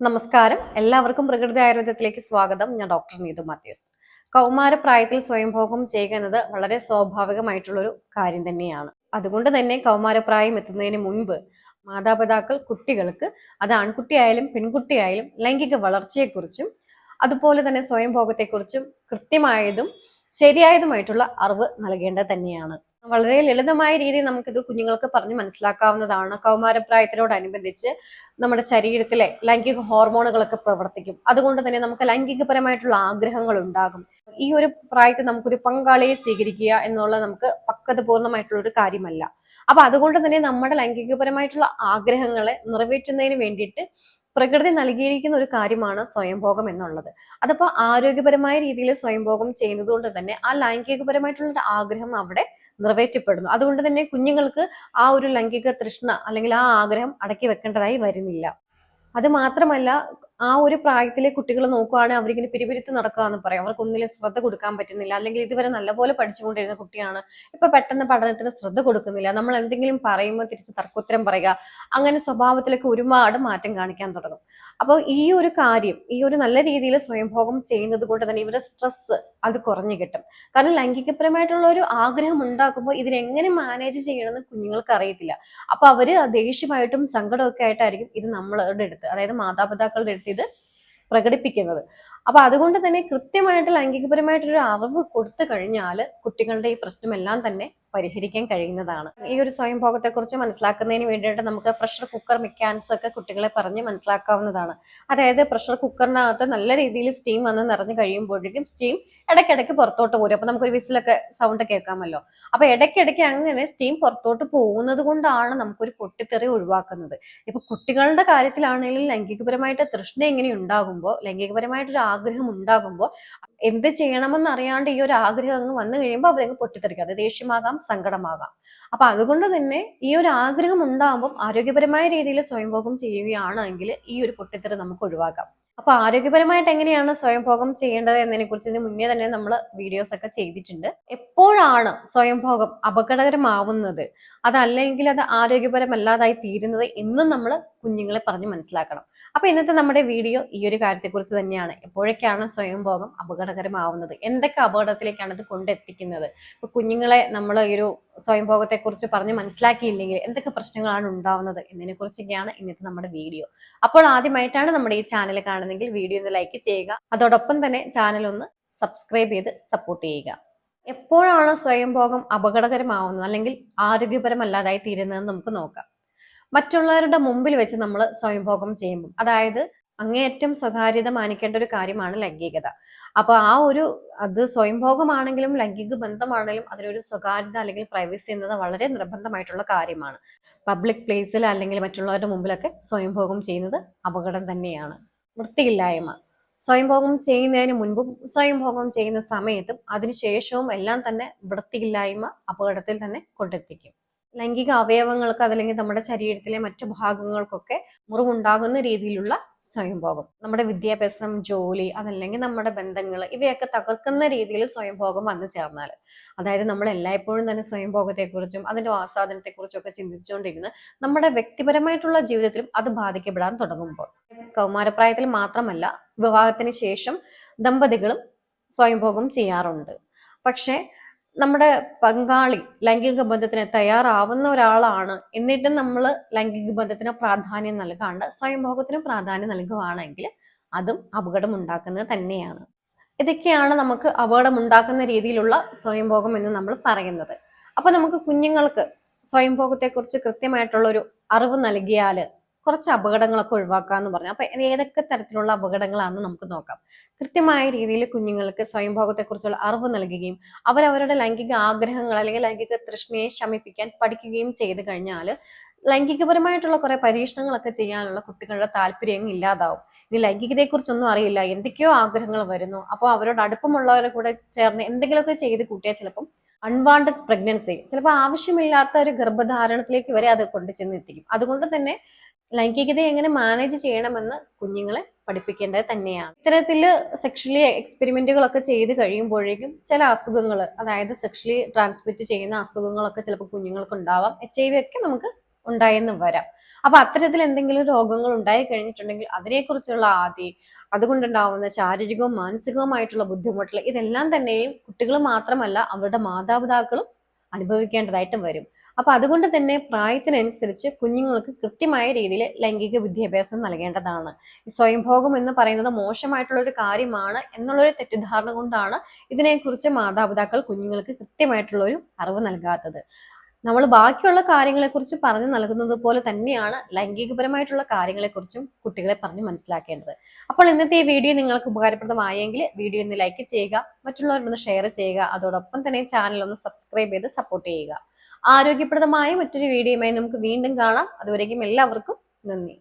നമസ്കാരം. എല്ലാവർക്കും പ്രകൃതി ആയുർവേദത്തിലേക്ക് സ്വാഗതം. ഞാൻ ഡോക്ടർ നീതു മാത്യൂസ്. കൗമാരപ്രായത്തിൽ സ്വയംഭോഗം ചെയ്യുന്നത് വളരെ സ്വാഭാവികമായിട്ടുള്ളൊരു കാര്യം തന്നെയാണ്. അതുകൊണ്ട് തന്നെ കൗമാരപ്രായം എത്തുന്നതിന് മുൻപ് മാതാപിതാക്കൾ കുട്ടികൾക്ക് അത് ആൺകുട്ടിയായാലും പെൺകുട്ടിയായാലും ലൈംഗിക വളർച്ചയെക്കുറിച്ചും അതുപോലെ തന്നെ സ്വയംഭോഗത്തെക്കുറിച്ചും കൃത്യമായതും ശരിയായതുമായിട്ടുള്ള അറിവ് നൽകേണ്ടത് തന്നെയാണ്. വളരെ ലളിതമായ രീതിയിൽ നമുക്കിത് കുഞ്ഞുങ്ങൾക്ക് പറഞ്ഞ് മനസ്സിലാക്കാവുന്നതാണ്. കൗമാരപ്രായത്തിനോടനുബന്ധിച്ച് നമ്മുടെ ശരീരത്തിലെ ലൈംഗിക ഹോർമോണുകളൊക്കെ പ്രവർത്തിക്കും. അതുകൊണ്ട് തന്നെ നമുക്ക് ലൈംഗികപരമായിട്ടുള്ള ആഗ്രഹങ്ങൾ ഉണ്ടാകും. ഈ ഒരു പ്രായത്തിൽ നമുക്കൊരു പങ്കാളിയെ സ്വീകരിക്കുക എന്നുള്ളത് നമുക്ക് പക്വത പൂർണമായിട്ടുള്ള ഒരു കാര്യമല്ല. അപ്പൊ അതുകൊണ്ട് തന്നെ നമ്മുടെ ലൈംഗികപരമായിട്ടുള്ള ആഗ്രഹങ്ങളെ നിറവേറ്റുന്നതിന് വേണ്ടിയിട്ട് പ്രകൃതി നൽകിയിരിക്കുന്ന ഒരു കാര്യമാണ് സ്വയംഭോഗം എന്നുള്ളത്. അതപ്പോ ആരോഗ്യപരമായ രീതിയിൽ സ്വയംഭോഗം ചെയ്യുന്നത് കൊണ്ട് തന്നെ ആ ലൈംഗികപരമായിട്ടുള്ള ആഗ്രഹം അവിടെ നിറവേറ്റപ്പെടുന്നു. അതുകൊണ്ട് തന്നെ കുഞ്ഞുങ്ങൾക്ക് ആ ഒരു ലൈംഗിക തൃഷ്ണ അല്ലെങ്കിൽ ആ ആഗ്രഹം അടക്കി വെക്കേണ്ടതായി വരുന്നില്ല. അത് മാത്രമല്ല ആ ഒരു പ്രായത്തിലെ കുട്ടികൾ നോക്കുവാണ് അവരിങ്ങനെ പിരിപിരിത്ത് നടക്കുക എന്ന് പറയും. അവർക്ക് ഒന്നിലും ശ്രദ്ധ കൊടുക്കാൻ പറ്റുന്നില്ല. അല്ലെങ്കിൽ ഇതുവരെ നല്ലപോലെ പഠിച്ചുകൊണ്ടിരുന്ന കുട്ടിയാണ്. ഇപ്പൊ പെട്ടെന്ന് പഠനത്തിന് ശ്രദ്ധ കൊടുക്കുന്നില്ല. നമ്മൾ എന്തെങ്കിലും പറയുമ്പോൾ തിരിച്ച് തർക്കോത്തരം പറയുക. അങ്ങനെ സ്വഭാവത്തിലൊക്കെ ഒരുപാട് മാറ്റം കാണിക്കാൻ തുടങ്ങും. അപ്പോൾ ഈ ഒരു കാര്യം ഈ ഒരു നല്ല രീതിയിൽ സ്വയംഭോഗം ചെയ്യുന്നത് കൊണ്ട് തന്നെ ഇവരുടെ സ്ട്രെസ് അത് കുറഞ്ഞു കിട്ടും. കാരണം ലൈംഗികപരമായിട്ടുള്ള ഒരു ആഗ്രഹം ഉണ്ടാക്കുമ്പോൾ ഇതിനെങ്ങനെ മാനേജ് ചെയ്യണമെന്ന് കുഞ്ഞുങ്ങൾക്ക് അറിയത്തില്ല. അപ്പൊ അവർ ദേഷ്യമായിട്ടും സങ്കടമൊക്കെ ആയിട്ടായിരിക്കും ഇത് നമ്മളുടെ അടുത്ത് അതായത് മാതാപിതാക്കളുടെ അടുത്ത് ഇത് പ്രകടിപ്പിക്കുന്നത്. അപ്പൊ അതുകൊണ്ട് തന്നെ കൃത്യമായിട്ട് ലൈംഗികപരമായിട്ടൊരു അറിവ് കൊടുത്തു കഴിഞ്ഞാൽ കുട്ടികളുടെ ഈ പ്രശ്നമെല്ലാം തന്നെ പരിഹരിക്കാൻ കഴിയുന്നതാണ്. ഈ ഒരു സ്വയംഭോഗത്തെ കുറിച്ച് മനസ്സിലാക്കുന്നതിന് വേണ്ടിയിട്ട് നമുക്ക് പ്രഷർ കുക്കർ മെക്കാനിക്സ് ഒക്കെ കുട്ടികളെ പറഞ്ഞ് മനസ്സിലാക്കാവുന്നതാണ്. അതായത് പ്രഷർ കുക്കറിനകത്ത് നല്ല രീതിയിൽ സ്റ്റീം വന്ന് നിറഞ്ഞു കഴിയുമ്പോഴേക്കും സ്റ്റീം ഇടയ്ക്കിടയ്ക്ക് പുറത്തോട്ട് പോരും അപ്പൊ നമുക്കൊരു വിസിലൊക്കെ സൗണ്ട് കേൾക്കാമല്ലോ. അപ്പൊ ഇടയ്ക്കിടയ്ക്ക് അങ്ങനെ സ്റ്റീം പുറത്തോട്ട് പോകുന്നത് കൊണ്ടാണ് നമുക്കൊരു പൊട്ടിത്തെറി ഒഴിവാക്കുന്നത്. ഇപ്പൊ കുട്ടികളുടെ കാര്യത്തിലാണെങ്കിലും ലൈംഗികപരമായിട്ട് തൃഷ്ണ എങ്ങനെ ഉണ്ടാകുമ്പോൾ ലൈംഗികപരമായിട്ടൊരു ആഗ്രഹം ഉണ്ടാകുമ്പോൾ എന്ത് ചെയ്യണമെന്ന് അറിയാണ്ട് ഈ ഒരു ആഗ്രഹം അങ്ങ് വന്നു കഴിയുമ്പോൾ അവരങ്ങ് പൊട്ടിത്തെറിക്കും. അത് ദേഷ്യമാകാം സങ്കടമാകാം. അപ്പൊ അതുകൊണ്ട് തന്നെ ഈ ഒരു ആഗ്രഹം ഉണ്ടാകുമ്പോൾ ആരോഗ്യപരമായ രീതിയിൽ സ്വയംഭോഗം ചെയ്യുകയാണെങ്കിൽ ഈ ഒരു പൊട്ടിത്തെറി നമുക്ക് ഒഴിവാക്കാം. അപ്പൊ ആരോഗ്യപരമായിട്ട് എങ്ങനെയാണ് സ്വയംഭോഗം ചെയ്യേണ്ടത് എന്നതിനെ കുറിച്ച് മുന്നേ തന്നെ നമ്മൾ വീഡിയോസ് ഒക്കെ ചെയ്തിട്ടുണ്ട്. എപ്പോഴാണ് സ്വയംഭോഗം അപകടകരമാവുന്നത്? അതല്ലെങ്കിൽ അത് ആരോഗ്യപരമല്ലാതായി തീരുന്നത് എന്നും നമ്മൾ കുഞ്ഞുങ്ങളെ പറഞ്ഞ് മനസ്സിലാക്കണം. അപ്പൊ ഇന്നത്തെ നമ്മുടെ വീഡിയോ ഈ ഒരു കാര്യത്തെക്കുറിച്ച് തന്നെയാണ്. എപ്പോഴൊക്കെയാണ് സ്വയംഭോഗം അപകടകരമാവുന്നത്? എന്തൊക്കെ അപകടത്തിലേക്കാണ് ഇത് കൊണ്ടെത്തിക്കുന്നത്? ഇപ്പൊ കുഞ്ഞുങ്ങളെ നമ്മൾ ഈ ഒരു സ്വയംഭോഗത്തെ കുറിച്ച് പറഞ്ഞ് മനസ്സിലാക്കിയില്ലെങ്കിൽ എന്തൊക്കെ പ്രശ്നങ്ങളാണ് ഉണ്ടാവുന്നത് എന്നതിനെ കുറിച്ചൊക്കെയാണ് ഇന്നത്തെ നമ്മുടെ വീഡിയോ. അപ്പോൾ ആദ്യമായിട്ടാണ് നമ്മുടെ ഈ ചാനൽ കാണുന്നതെങ്കിൽ വീഡിയോ ഒന്ന് ലൈക്ക് ചെയ്യുക. അതോടൊപ്പം തന്നെ ചാനൽ ഒന്ന് സബ്സ്ക്രൈബ് ചെയ്ത് സപ്പോർട്ട് ചെയ്യുക. എപ്പോഴാണ് സ്വയംഭോഗം അപകടകരമാവുന്നത് അല്ലെങ്കിൽ ആരോഗ്യപരമല്ലാതായി തീരുന്നതെന്ന് നമുക്ക് നോക്കാം. മറ്റുള്ളവരുടെ മുമ്പിൽ വെച്ച് നമ്മൾ സ്വയംഭോഗം ചെയ്യുമ്പോൾ അതായത് അങ്ങേയറ്റം സ്വകാര്യത മാനിക്കേണ്ട ഒരു കാര്യമാണ് ലൈംഗികത. അപ്പൊ ആ ഒരു അത് സ്വയംഭോഗമാണെങ്കിലും ലൈംഗിക ബന്ധമാണെങ്കിലും അതിനൊരു സ്വകാര്യത അല്ലെങ്കിൽ പ്രൈവസി എന്നത് വളരെ നിർബന്ധമായിട്ടുള്ള കാര്യമാണ്. പബ്ലിക് പ്ലേസിൽ അല്ലെങ്കിൽ മറ്റുള്ളവരുടെ മുമ്പിലൊക്കെ സ്വയംഭോഗം ചെയ്യുന്നത് അപകടം തന്നെയാണ്. വൃത്തിയില്ലായ്മ. സ്വയംഭോഗം ചെയ്യുന്നതിന് മുൻപും സ്വയംഭോഗം ചെയ്യുന്ന സമയത്തും അതിനുശേഷവും എല്ലാം തന്നെ വൃത്തിയില്ലായ്മ അപകടത്തിൽ തന്നെ കൊണ്ടെത്തിക്കും. ലൈംഗിക അവയവങ്ങൾക്ക് അതല്ലെങ്കിൽ നമ്മുടെ ശരീരത്തിലെ മറ്റു ഭാഗങ്ങൾക്കൊക്കെ മുറിവുണ്ടാകുന്ന രീതിയിലുള്ള സ്വയംഭോഗം. നമ്മുടെ വിദ്യാഭ്യാസം ജോലി അതല്ലെങ്കിൽ നമ്മുടെ ബന്ധങ്ങൾ ഇവയൊക്കെ തകർക്കുന്ന രീതിയിൽ സ്വയംഭോഗം വന്നു ചേർന്നാൽ. അതായത് നമ്മൾ എല്ലായ്പ്പോഴും തന്നെ സ്വയംഭോഗത്തെക്കുറിച്ചും അതിന്റെ ആസ്വാദനത്തെക്കുറിച്ചും ഒക്കെ ചിന്തിച്ചുകൊണ്ടിരുന്ന് നമ്മുടെ വ്യക്തിപരമായിട്ടുള്ള ജീവിതത്തിലും അത് ബാധിക്കപ്പെടാൻ തുടങ്ങുമ്പോൾ. കൗമാരപ്രായത്തിൽ മാത്രമല്ല വിവാഹത്തിന് ശേഷം ദമ്പതികളും സ്വയംഭോഗം ചെയ്യാറുണ്ട്. പക്ഷേ നമ്മുടെ പങ്കാളി ലൈംഗിക ബന്ധത്തിന് തയ്യാറാവുന്ന ഒരാളാണ്. എന്നിട്ടും നമ്മൾ ലൈംഗിക ബന്ധത്തിന് പ്രാധാന്യം നൽകാണ്ട് സ്വയംഭോഗത്തിന് പ്രാധാന്യം നൽകുകയാണെങ്കിൽ അതും അപകടം ഉണ്ടാക്കുന്നത് തന്നെയാണ്. ഇതൊക്കെയാണ് നമുക്ക് അപകടം ഉണ്ടാക്കുന്ന രീതിയിലുള്ള സ്വയംഭോഗം എന്ന് നമ്മൾ പറയുന്നത്. അപ്പൊ നമുക്ക് കുഞ്ഞുങ്ങൾക്ക് സ്വയംഭോഗത്തെക്കുറിച്ച് കൃത്യമായിട്ടുള്ള ഒരു അറിവ് നൽകിയാൽ കുറച്ച് അപകടങ്ങളൊക്കെ ഒഴിവാക്കാന്ന് പറഞ്ഞു. അപ്പൊ ഏതൊക്കെ തരത്തിലുള്ള അപകടങ്ങളാണെന്ന് നമുക്ക് നോക്കാം. കൃത്യമായ രീതിയിൽ കുഞ്ഞുങ്ങൾക്ക് സ്വയംഭോഗത്തെക്കുറിച്ചുള്ള അറിവ് നൽകുകയും അവരവരുടെ ലൈംഗിക ആഗ്രഹങ്ങൾ അല്ലെങ്കിൽ ലൈംഗിക തൃഷ്ണയെ ശമിപ്പിക്കാൻ പഠിക്കുകയും ചെയ്തു കഴിഞ്ഞാൽ ലൈംഗികപരമായിട്ടുള്ള കുറെ പരീക്ഷണങ്ങളൊക്കെ ചെയ്യാനുള്ള കുട്ടികളുടെ താല്പര്യം ഇല്ലാതാവും. ഇനി ലൈംഗികതയെക്കുറിച്ചൊന്നും അറിയില്ല. എന്തൊക്കെയോ ആഗ്രഹങ്ങൾ വരുന്നു. അപ്പോൾ അവരോട് അടുപ്പമുള്ളവരെ കൂടെ ചേർന്ന് എന്തെങ്കിലുമൊക്കെ ചെയ്ത് കൂട്ടിയാൽ ചിലപ്പം അൺവാണ്ടഡ് പ്രഗ്നൻസി ചിലപ്പോൾ ആവശ്യമില്ലാത്ത ഒരു ഗർഭധാരണത്തിലേക്ക് വരെ അത് കൊണ്ടു ചെന്ന് എത്തിക്കും. അതുകൊണ്ട് തന്നെ ലൈംഗികതയെ എങ്ങനെ മാനേജ് ചെയ്യണമെന്ന് കുഞ്ഞുങ്ങളെ പഠിപ്പിക്കേണ്ടത് തന്നെയാണ്. ഇത്തരത്തിൽ സെക്ഷലി എക്സ്പെരിമെന്റുകളൊക്കെ ചെയ്ത് കഴിയുമ്പോഴേക്കും ചില അസുഖങ്ങൾ അതായത് സെക്ഷലി ട്രാൻസ്മിറ്റ് ചെയ്യുന്ന അസുഖങ്ങളൊക്കെ ചിലപ്പോൾ കുഞ്ഞുങ്ങൾക്ക് ഉണ്ടാവാം എച്ച് ഐ വി ഒക്കെ നമുക്ക് ഉണ്ടായെന്ന് വരാം. അപ്പൊ അത്തരത്തിൽ എന്തെങ്കിലും രോഗങ്ങൾ ഉണ്ടായി കഴിഞ്ഞിട്ടുണ്ടെങ്കിൽ അതിനെക്കുറിച്ചുള്ള ആദി അതുകൊണ്ടുണ്ടാവുന്ന ശാരീരികവും മാനസികവുമായിട്ടുള്ള ബുദ്ധിമുട്ടുകൾ ഇതെല്ലാം തന്നെയും കുട്ടികൾ മാത്രമല്ല അവരുടെ മാതാപിതാക്കളും അനുഭവിക്കേണ്ടതായിട്ട് വരും. അപ്പൊ അതുകൊണ്ട് തന്നെ പ്രായത്തിനനുസരിച്ച് കുഞ്ഞുങ്ങൾക്ക് കൃത്യമായ രീതിയിൽ ലൈംഗിക വിദ്യാഭ്യാസം നൽകേണ്ടതാണ്. സ്വയംഭോഗം എന്ന് പറയുന്നത് മോശമായിട്ടുള്ള ഒരു കാര്യമാണ് എന്നുള്ളൊരു തെറ്റിദ്ധാരണ കൊണ്ടാണ് ഇതിനെക്കുറിച്ച് മാതാപിതാക്കൾ കുഞ്ഞുങ്ങൾക്ക് കൃത്യമായിട്ടുള്ള ഒരു അറിവ് നൽകാത്തത്. നമ്മൾ ബാക്കിയുള്ള കാര്യങ്ങളെക്കുറിച്ച് പറഞ്ഞു നൽകുന്നത് പോലെ തന്നെയാണ് ലൈംഗികപരമായിട്ടുള്ള കാര്യങ്ങളെക്കുറിച്ചും കുട്ടികളെ പറഞ്ഞ് മനസ്സിലാക്കേണ്ടത്. അപ്പോൾ ഇന്നത്തെ ഈ വീഡിയോ നിങ്ങൾക്ക് ഉപകാരപ്രദമായെങ്കിൽ വീഡിയോ ഒന്ന് ലൈക്ക് ചെയ്യുക മറ്റുള്ളവരൊന്ന് ഷെയർ ചെയ്യുക അതോടൊപ്പം തന്നെ ചാനൽ ഒന്ന് സബ്സ്ക്രൈബ് ചെയ്ത് സപ്പോർട്ട് ചെയ്യുക. ആരോഗ്യപ്രദമായ മറ്റൊരു വീഡിയോയുമായി നമുക്ക് വീണ്ടും കാണാം. അതുവരേക്കും എല്ലാവർക്കും നന്ദി.